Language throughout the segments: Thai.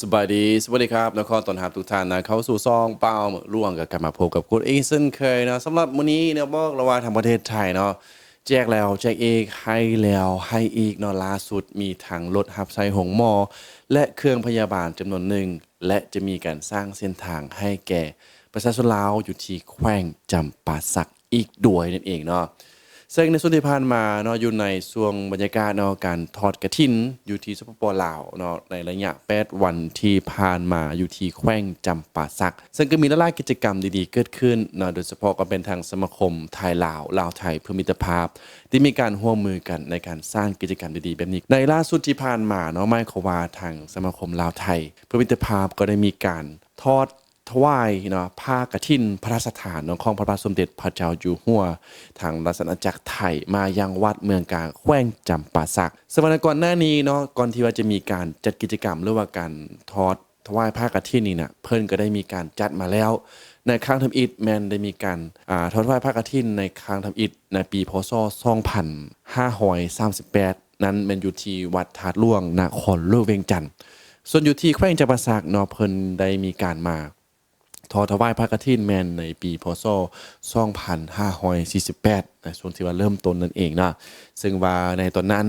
สบายดี สวัสดีครับแล้วก็ต้อนรับทุกท่านนะ เข้าสู่ซองเป้าร่วงกับกลับมาพบกับคุณเองเช่นเคยนะสำหรับวันนี้เนี่ยบอกเราว่าทางประเทศไทยเนาะแจกแล้วแจกอีกให้แล้วให้อีกเนาะล่าสุดมีทางรถหับใส่หงมอ และเครื่องพยาบาลจำนวนหนึ่ง และจะมีการสร้างเส้นทางให้แก่ ประชาชนลาวอยู่ที่แขวงจำปาสักอีกด้วยนั่นเองเนาะ ซึ่งในส่วนที่ผ่านมาเนาะอยู่ในช่วงบรรยากาศเนาะการทอดกระถินอยู่ที่สปปลาวเนาะในระยะ8วันที่ผ่านมาอยู่ที่แขวงจำปาสัก ซึ่งก็มีหลายกิจกรรมดีๆเกิดขึ้นเนาะโดยเฉพาะก็เป็นทางสมาคมไทยลาวลาวไทยเพื่อมิตรภาพ ที่มีการร่วมมือกันในการสร้างกิจกรรมดีๆแบบนี้ ในล่าสุดที่ผ่านมาเนาะไม่ขว่าทางสมาคมลาวไทย เพื่อมิตรภาพก็ได้มีการทอด ถวายเนาะผ้ากฐินพระราชทานนาะของพระบาทสมเด็จพระเจ้าอยู่หัว ทางรัชอาณาจักรไทยมายังวัดเมืองกลางแขวงจำปาสัก สมัยก่อนหน้านี้เนาะก่อนที่ว่าจะมีการจัดกิจกรรมหรือว่าการทอดถวายผ้ากฐินนี่นะเพิ่นก็ได้มีการจัดมาแล้ว ในครั้งทำอิฐแมนได้มีการอ่าทอดถวายผ้ากฐินในครั้งทำอิฐในปีพศ2538 นั้นแมันอยู่ที่วัดถาดหล่วงนครหลวงเวียงจันทน์ส่วนอยู่ที่แขวงจำปาสักเนาะเพิ่นได้มีการมา ทอถวายพระกฐินแมนในปีพศ2548นะส่วนที่ว่าเริ่มต้นนั่นเองนะซึ่งว่าในตอนนั้น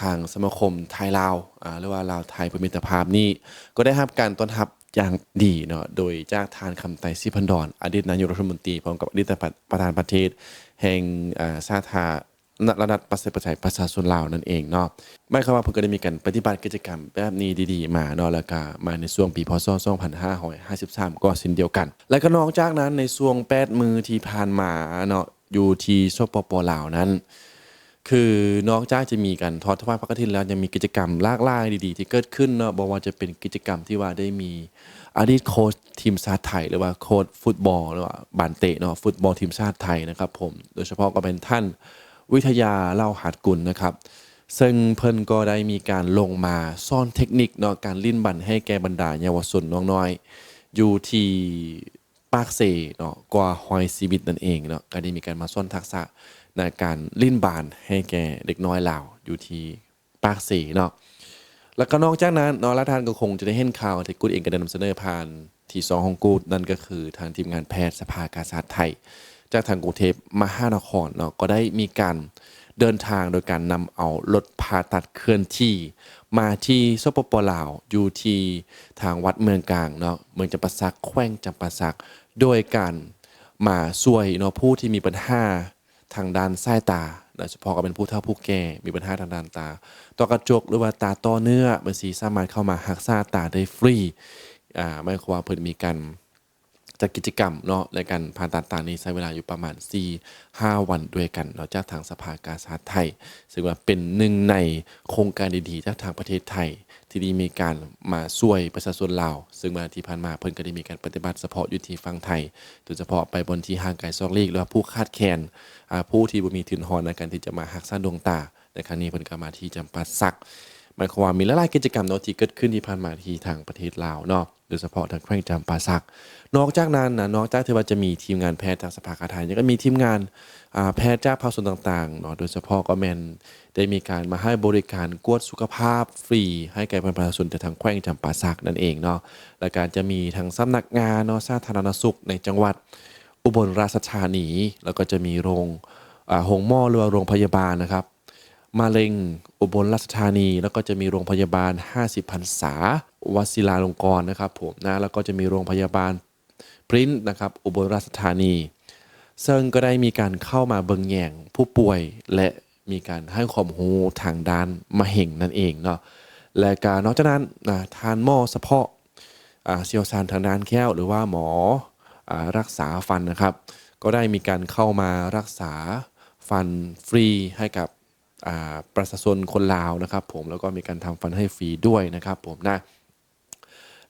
ทางสมาคมไทยลาวอ่าหรือว่าลาวไทยเพื่อมิตรภาพนี้ ก็ได้รับการต้อนรับอย่างดีเนาะโดยจากทานคำไตรสิพันดอนอดีตนายกรัฐมนตรีพร้อมกับอดีตประธานประเทศ แห่งอ่าสาธา รณรัฐประชาธิปไตยประชาชนลาวนั่นเองเนาะไม่คำว่าเพิ่นก็ได้มีการปฏิบัติกิจกรรมแบบนี้ดีๆ มาเนาะแล้วก็มาในช่วงปีพศ2553 ก็เช่นเดียวกัน แล้วก็นอกจากนั้นในช่วง8มือที่ผ่านมาเนาะอยู่ที่สปปลาวนั้น คือนอกจากจะมีการทอดถวายพระกฐินแล้วยังมีกิจกรรมลากหลายดีๆ ที่เกิดขึ้นเนาะบอกว่าจะเป็นกิจกรรมที่ว่าได้มีอดีตโค้ชทีมชาติไทยหรือว่าโค้ชฟุตบอลหรือว่าบานเตะเนาะฟุตบอลทีมชาติไทยนะครับผมโดยเฉพาะก็เป็นท่าน วิทยาเล่าหัดกุลนะครับ ซึ่งเพิ่นก็ได้มีการลงมาซ่อนเทคนิคเนาะการลิ้นบันให้แก่บรรดาเยาวชนน้องน้อย อยู่ที่ปากเซเนาะกว่าฮอยซีวิตนั่นเองเนาะก็ได้มีการมาซ่อนทักษะในการลิ้นบานให้แก่เด็กน้อยลาวอยู่ที่ปากเซเนาะแล้วก็นอกจากนั้นเนาะและท่านก็คงจะได้เห็นข่าวที่กูดเองก็ได้นำเสนอผ่านที่สองของกูดนั่นก็คือทางทีมงานแพทย์สภากาชาดไทย จากทางกรุงเทพมหานครเนาะก็ได้มีการเดินทางโดยการนำเอารถผ่าตัดเคลื่อนที่ มาที่สปปลาวอยู่ที่ทางวัดเมืองกลางเนาะเมืองจำปาสักแขวงจำปาสัก โดยการมาช่วยเนาะผู้ที่มีปัญหาทางด้านสายตาโดยเฉพาะก็เป็นผู้เฒ่าผู้แก่มีปัญหาทางด้านตาต่อกระจกหรือว่าตาต้อเนื้อมันสีสามารถเข้ามาหักษาตาได้ฟรีอ่าไม่ความว่าเพิ่นมีการ จัดกิจกรรมเนาะในการผ่าตัดตางนี้ใช้เวลาอยู่ประมาณ 4 5 วันด้วยกันเนาะจากทางสภากาชาดไทยซึ่งว่าเป็นหนึ่งในโครงการดีๆจากทางประเทศไทย ที่ได้มีการมาช่วยประชาชนลาวซึ่งมาที่ผ่านมาเพิ่นก็ได้มีการปฏิบัติเฉพาะอยู่ที่ฝั่งไทยโดยเฉพาะไปบนที่ห่างไกลซอกลีกหรือว่าผู้คาดแคลนผู้ที่บ่มีทุนหอนในการที่จะมาหักษาดวงตาในครั้งนี้เพิ่นก็มาที่จำปาสัก หมายความว่ามีหลายๆกิจกรรมเนาะที่เกิดขึ้นที่ผ่านมาที่ทางประเทศลาวเนาะโดยเฉพาะทางแขวงจำปาสัก นอกจากนั้นนะนอกจากที่ว่าจะมีทีมงานแพทย์จากสภากาไทยยังก็มีทีมงานแพทย์จากภาคส่วนต่างๆเนาะโดยเฉพาะก็แมนได้มีการมาให้บริการกวดสุขภาพฟรี ให้แก่ประชาชนจากทางแขวงจำปาสักนั่นเองเนาะและการจะมีทางสำนักงานเนาะสาธารณสุขในจังหวัดอุบลราชธานี แล้วก็จะมีโรงโรงหม้อหรือว่าโรงพยาบาลนะครับ มะเร็งอุบลราชธานี แล้วก็จะมีโรงพยาบาล 50พรรษาวชิราลงกรณ์นะครับผมนะแล้วก็จะมีโรงพยาบาลพริ้นท์นะครับอุบลราชธานี ซึ่งก็ได้มีการเข้ามาเบิงแยงผู้ป่วยและมีการให้ความรู้ทางด้านมะเห็งนั่นเองเนาะและการนอกจากนั้นนะทานหม้อเฉพาะเชี่ยวชาญทางด้านแก้วหรือว่าหมออรักษาฟันนะครับ ก็ได้มีการเข้ามารักษาฟันฟรีให้กับ ประชาชนคนลาวนะครับผมแล้วก็มีการทำฟันให้ฟรีด้วยนะครับผมนะ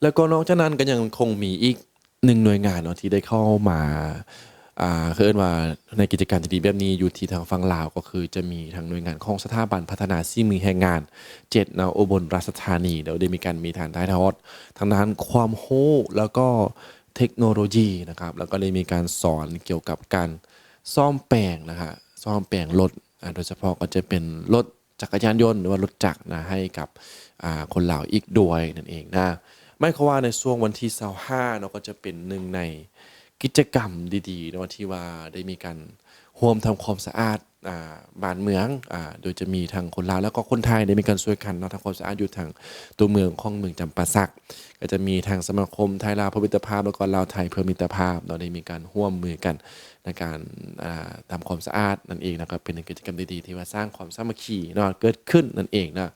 แล้วก็นอกจากนั้นก็ยังคงมีอีกหนึ่งหน่วยงานเนาะที่ได้เข้ามาอ่าคือเอิ้นว่าในกิจการดีแบบนี้อยู่ที่ทางฝั่งลาวก็คือจะมีทางหน่วยงานของสถาบันพัฒนาสิ่งมีแรงงานเจ็ดนาอบลราชธานีเดี๋ยวได้มีการมีฐานท้ายทอดทางด้านความโู้แล้วก็เทคโนโลยีนะครับแล้วก็ได้มีการสอนเกี่ยวกับการซ่อมแปลงนะฮะซ่อมแปลงรถ โดยเฉพาะก็จะเป็นรถจักรยานยนต์หรือว่ารถจักรนะให้กับคนเหล่าอีกด้วยนั่นเองนะไม่เขาว่าในช่วงวันที่25เนาะก็จะเป็นหนึ่งในกิจกรรมดีๆนะที่ว่าได้มีการ ร่วมทำความสะอาดบ้านเมืองอโดยจะมีทางคนลาวแล้วก็คนไทยได้มีการช่วยกันเนาะทำความสะอาดอยู่ทางตัวเมืองของเมืองจำปาสัก ก็จะมีทางสมาคมไทยลาวเพื่อมิตรภาพ แล้วก็ลาวไทยเพื่อมิตรภาพเราได้มีการร่วมมือกันในการอ่าทำความสะอาดนั่นเองนะครับเป็นกิจกรรมดีๆที่ว่าสร้างความสามัคคีเนาะเกิดขึ้นนั่นเองนะ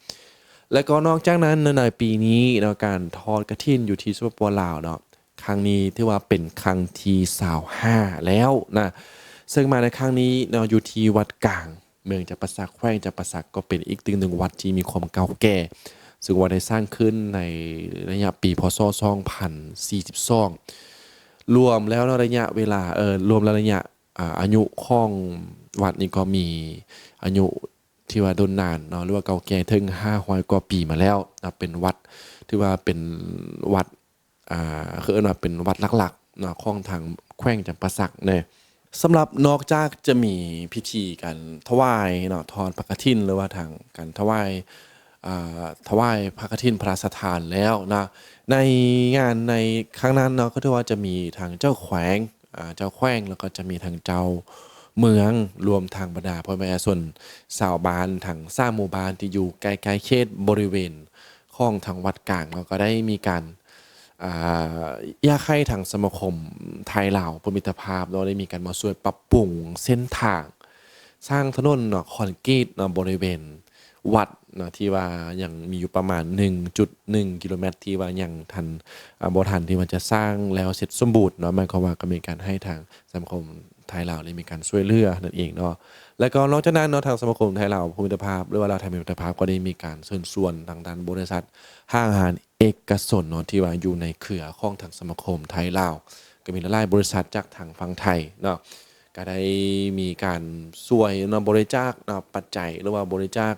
แล้วก็นอกจากนั้นในปีนี้เนาะการทอดกระถินอยู่ที่สปปลาวเนาะครั้งนี้ที่ว่าเป็นครั้งที่25แล้วนะ ซึ่งมาในครั้งนี้เนาอยู่ที่วัดกลาง เมืองจับปะสักแขวงจับปะสักก็เป็นอีกตึงหนึ่งวัดที่มีความเก่าแก่ ซึ่งว่าได้สร้างขึ้นในระยะปีพศ2042รวมแล้วระยะเวลาเออรวมแล้วระยะอายุของวัดนี้ก็มีอายุที่ว่าโดนนานเนาะหรือว่าเก่าแก่ถึง500กว่าปีมาแล้วนะเป็นวัดที่ว่าเป็นวัดอ่าคือเอิ้นว่าเป็นวัดหลักๆเนาะของทางแขวงจำปาสักเนี่ย สำหรับนอกจากจะมีพิธีการถวายเนาะทอดพระกฐินหรือว่าทางการถวายอ่าถวายพระกฐินพระราชทานแล้วนะในงานในครั้งนั้นเนาะก็ถือว่าจะมีทางเจ้าแขวงอ่าเจ้าแขวงแล้วก็จะมีทางเจ้าเมืองรวมทางบรรดาพ่อแม่ส่วนชาวบ้านทางสร้างหมู่บ้านที่อยู่ใกล้ๆเขตบริเวณของทางวัดกลางเราก็ได้มีการ อ่ายาไข่ทางสมาคมไทยลาวเพื่อมิตรภาพเราได้มีการมาช่วยปรับปรุงเส้นทาง สร้างถนนเนาะคอนกรีตเนาะบริเวณวัดเนาะที่ว่ายังมีอยู่ประมาณ 1.1 กิโลเมตร ที่ว่ายังทันบ่ทันที่มันจะสร้างแล้วเสร็จสมบูรณ์เนาะหมายความว่าก็มีการให้ทางสังคม ไทยลาวได้มีการช่วยเหลือนั่นเองเนาะแล้วก็นอกจากนั้นเนาะทางสมาคมไทยลาวภูมิภาพหรือว่าลาวไทยภูมิภาพก็ได้มีการเชิญชวนทางด้านบริษัท ห้างอาหารเอกชนเนาะที่ว่าอยู่ในเครือของทางสมาคมไทยลาวก็มีหลายบริษัทจากทางฝั่งไทยเนาะก็ได้มีการช่วยเนาะบริจาคเนาะปัจจัยหรือว่าบริจาค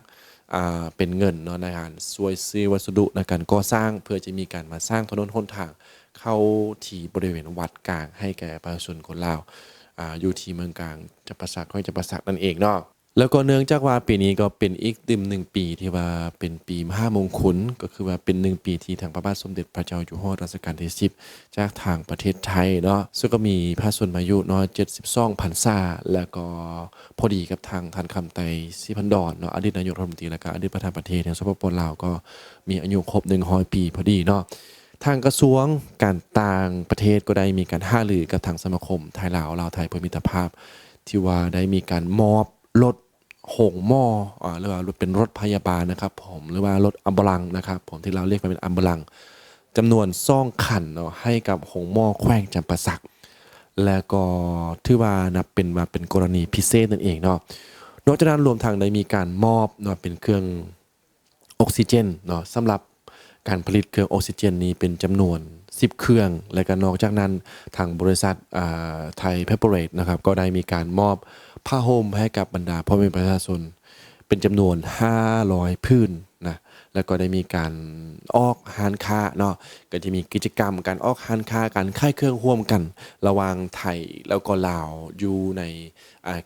อ่าเป็นเงินเนาะในการช่วยซื้อวัสดุในการก่อสร้างเพื่อจะมีการมาสร้างถนนหนทาง เข้าที่บริเวณวัดกลางให้แก่ประชาชนคนลาว อ่ายู่ที่เมืองกลางจะประสักห้อยจะประสักนั่นเองเนาะแล้วก็เนื่องจากว่าปีนี้ก็เป็นอีกติมหนึ่งปีที่ว่าเป็นปีมหามงคลก็คือว่าเป็นหนึ่งปีที่ทางพระบาทสมเด็จพระเจ้าอยู่หัวรัชกาลที่10จากทางประเทศไทยเนาะซึ่งก็มีพระชนมายุเนาะ72พรรษาแล้วก็พอดีกับทางท่านคำไตสิพันดอนเนาะอดีตนายกรัฐมนตรีและก็อดีตประธานประเทศแห่งสปปลาวก็มีอายุครบ100ปีพอดีเนาะ ทางกระทรวงการต่างประเทศก็ได้มีการห้ารือกับทางสมาคมไทยลาวลาวไทยเพื่อมิตรภาพ ที่ว่าได้มีการมอบรถหงหม้ออ่าหรือว่ารถเป็นรถพยาบาลนะครับ ผมหรือว่ารถอัมบลังนะครับ ผมที่เราเรียกมันเป็นอัมบลังจำนวนซ่องขันเนาะให้กับหงหม้อแขวงจำปาสัก แล้วก็ถือว่านับเป็นมาเป็นกรณีพิเศษนั่นเองเนาะนอกจากนั้นรวมทางได้มีการมอบเนาะเป็นเครื่องออกซิเจนเนาะสำหรับ การผลิตเครื่องออกซิเจนนี้เป็นจำนวน 10 เครื่อง และก็นอกจากนั้นทางบริษัทไทยเพเปอร์เรตนะครับก็ได้มีการมอบผ้าห่มให้กับบรรดาพ่อแม่ประชาชนเป็นจำนวน 500 พื้นนะแล้วก็ได้มีการออกหานค้าเนาะก็จะมีกิจกรรมการออกหานค้าการค่ายเครื่องร่วมกัน ระหว่างไทยแล้วก็ลาวอยู่ใน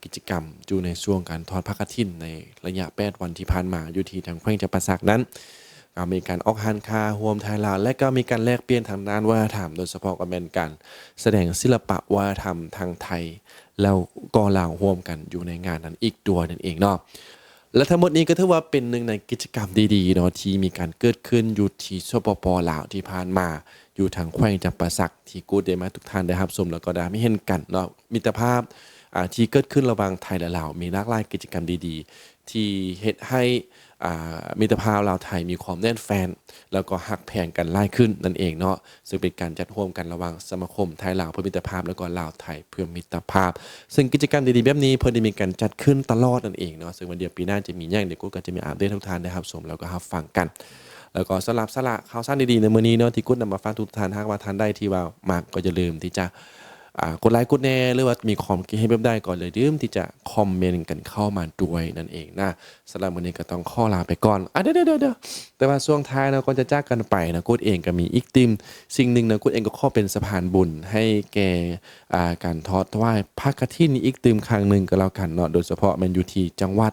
กิจกรรมอยู่ในช่วงการทอดพระกฐินในระยะ 8 วันที่ผ่านมาอยู่ที่ทางแขวงจำปาสักนั้น มีการออกฮันคาห่วมไทยลาวและก็มีการแลกเปลี่ยนทางด้านวัฒนธรรม โดยเฉพาะก็เป็นการแสดงศิลปะวัฒนธรรมทางไทย แล้วก็ลาวร่วมกันอยู่ในงานนั้นอีกตัวนั่นเองเนาะและทั้งหมดนี้ก็ถือว่าเป็นหนึ่งในกิจกรรมดีๆเนาะที่มีการเกิดขึ้นอยู่ที่สปปลาวที่ผ่านมา อยู่ทางแขวงจำปาสักที่กูดได้มาทุกท่านได้รับชมแล้วก็ได้ไม่เห็นกันเนาะมิตรภาพที่เกิดขึ้นระหว่างไทยและลาวมีหลากหลายกิจกรรมดีๆ ที่เฮ็ดให้ มิตรภาพลาวไทยมีความแน่นแฟน แล้วก็หักแพงกันไล่ขึ้นนั่นเองเนาะซึ่งเป็นการจัดร่วมกันระหว่างสมาคมไทยลาวเพื่อมิตรภาพแล้วก็ลาวไทยเพื่อมิตรภาพ ซึ่งกิจกรรมดีๆแบบนี้เพิ่นได้มีการจัดขึ้นตลอดนั่นเองเนาะซึ่งวันเดียวปีหน้าจะมีอย่งเดี๋ยวกูก็จะมีอัปเดตให้ทุกท่านได้รับชมแล้วก็รับฟังกันแล้วก็สำหรับสละข่าวสารดีๆในมื้อนี้เนาะที่กุดนำมาฝากทุกท่านหากว่าท่านได้ที่ว่า มากก็อย่าลืมที่จะ กดไลค์กดแชร์หรือว่ามีความคิดเห็นแบบใดก็เลยลืมที่จะคอมเมนต์กันเข้ามาด้วยนั่นเองนะสำหรับมื้อนี้ก็ต้องข้อลาไปก่อนอะเดี๋ยวๆๆๆแต่ว่าช่วงท้ายเราก็จะจากกันไปนะกุดเองก็มีอีกติม สิ่งหนึ่งนะกุดเองก็ข้อเป็นสะพานบุญให้แก่การทอดถวายพระกฐินอีกติมครั้งหนึ่งก็แล้วกันเนาะโดยเฉพาะแมนยูทีจังหวัด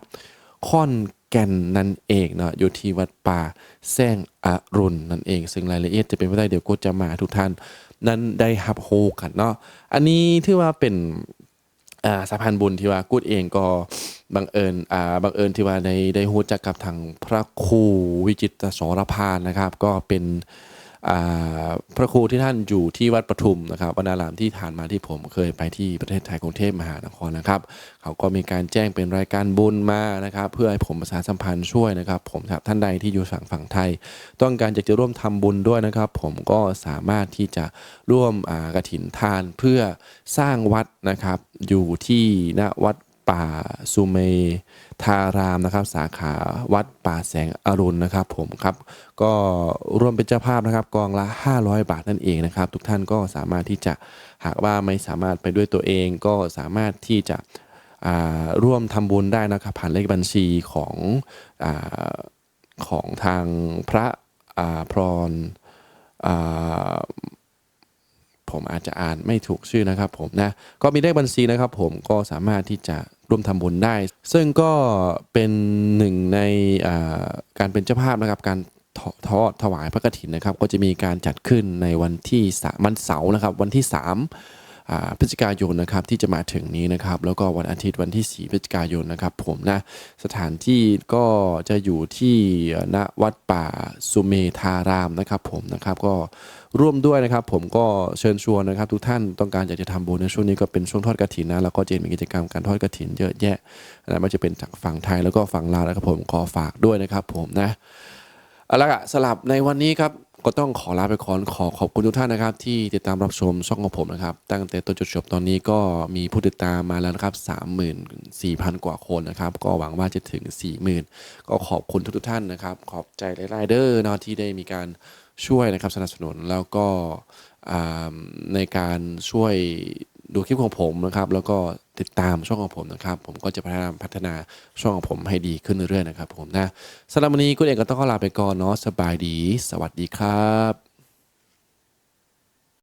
ค่อน แก่นนั่นเองเนาะอยู่ที่วัดป่าแซงอรุณนั่นเอง ซึ่งรายละเอียดจะเป็นไปได้เดี๋ยวกูจะมาทุกท่านนั้นได้ฮับโฮกันเนาะอันนี้ถือว่าเป็นสะพานบุญที่ว่ากูดเองก็บังเอิญอ่าบังเอิญที่ว่าได้ได้ฮู้จักกับทางพระครูวิจิตรสรพานนะครับ ก็เป็น พระครูที่ท่านอยู่ที่วัดปทุมนะครับวนารามที่ผ่านมาที่ผมเคยไปที่ประเทศไทยกรุงเทพมหานครนะครับ เขาก็มีการแจ้งเป็นรายการบุญมานะครับ เพื่อให้ผมประชาสัมพันธ์ช่วยนะครับ ผมท่านใดที่อยู่ฝั่งฝั่งไทย ต้องการจะจะร่วมทำบุญด้วยนะครับ ผมก็สามารถที่จะร่วมกระถินทานเพื่อสร้างวัดนะครับ อยู่ที่ณวัด ป่าสุเมธารามนะครับ สาขาวัดป่าแสงอรุณนะครับ ผมครับ ก็ร่วมเป็นเจ้าภาพนะครับ กองละ 500 บาทนั่นเองนะครับ ทุกท่านก็สามารถที่จะหากว่าไม่สามารถไปด้วยตัวเองก็สามารถที่จะร่วมทำบุญได้นะครับ ผ่านเลขบัญชีของอของทางพระพรอ่าผมอาจจะอ่านไม่ถูกชื่อนะครับผมนะก็มีเลขบัญชีนะครับผมก็สามารถที่จะ ร่วมทำบุญได้ ซึ่งก็เป็นหนึ่งในการเป็นเจ้าภาพนะครับ การทอดถวายพระกฐินนะครับ ก็จะมีการจัดขึ้นในวันที่สามวันเสาร์นะครับ วันที่ 3 พฤศจิกายนนะครับที่จะมาถึงนี้นะครับแล้วก็วันอาทิตย์วันที่ 4 พฤศจิกายนนะครับผมนะสถานที่ก็จะอยู่ที่ณวัดป่าสุเมธารามนะครับผมนะครับก็ร่วมด้วยนะครับผมก็เชิญชวนนะครับ ทุกท่านต้องการอยากจะทำบุญในช่วงนี้ก็เป็นช่วงทอดกฐินนะแล้วก็จะมีกิจกรรมการทอดกฐินเยอะแยะนะมันจะเป็นจากฝั่งไทยแล้วก็ฝั่งลาวนะครับผมขอฝากด้วยนะครับผมนะเอาละสลับในวันนี้ครับ ก็ต้องขอลาไปก่อนขอขอบคุณทุกท่านนะครับ ที่ติดตามรับชมช่องของผมนะครับ ตั้งแต่ต้นจนจบตอนนี้ก็มีผู้ติดตามมาแล้วนะครับ 34,000 กว่าคนนะครับ ก็หวังว่าจะถึง 40,000 ก็ขอบคุณทุกๆท่านนะครับ ขอบใจหลายๆเดอร์เนาะที่ได้มีการช่วยนะครับสนับสนุนแล้วก็ในการช่วย ดูคลิปของผมนะครับ แล้วก็ติดตามช่องของผมนะครับ ผมก็จะพยายามพัฒนาช่องของผมให้ดีขึ้นเรื่อยๆนะครับ ผมนะสำหรับวันนี้คุณเอกก็ต้องขอลาไปก่อนเนาะสบายดี สวัสดีครับ